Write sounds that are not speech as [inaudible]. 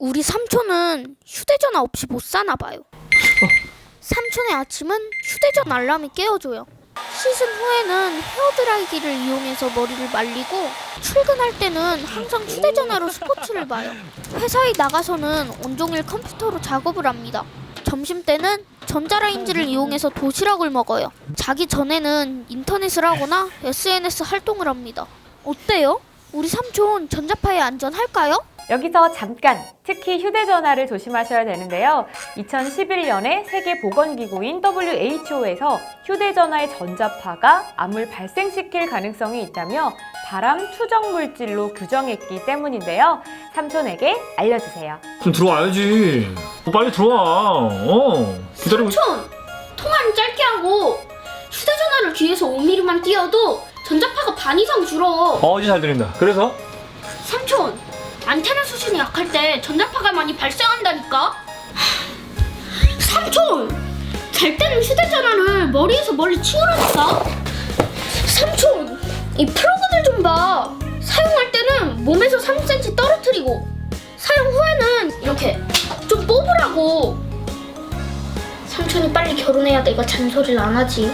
우리 삼촌은 휴대전화 없이 못 사나 봐요. [laughs] 삼촌의 아침은 휴대전 알람이 깨워줘요. 씻은 후에는 헤어드라이기를 이용해서 머리를 말리고 출근할 때는 항상 휴대전화로 스포츠를 봐요. 회사에 나가서는 온종일 컴퓨터로 작업을 합니다. 점심 때는 전자레인지를 이용해서 도시락을 먹어요. 자기 전에는 인터넷을 하거나 SNS 활동을 합니다. 어때요? 우리 삼촌 전자파에 안전할까요? 여기서 잠깐 특히 휴대전화를 조심하셔야 되는데요. 2011년에 세계보건기구인 WHO에서 휴대전화의 전자파가 암을 발생시킬 가능성이 있다며 발암 투정 물질로 규정했기 때문인데요. 삼촌에게 알려주세요. 그럼 들어와야지. 어, 빨리 들어와. 어. 기다리고. 있- 삼촌! 통화는 짧게 하고 휴대전화를 귀에서 5mm만 띄어도 전자파가 반 이상 줄어. 어, 이제 잘 들린다. 그래서? 삼촌! 안테나 수준이 약할 때 전자파가 많이 발생한다니까? 하, 삼촌! 잘 때는 휴대전화를 머리에서 멀리 치우라니까? 삼촌! 이 플러그들 좀 봐. 사용할 때는 몸에서 3cm 떨어뜨리고 사용 후에는 이렇게 좀 뽑으라고. 삼촌이 빨리 결혼해야 내가 잔소리를 안 하지.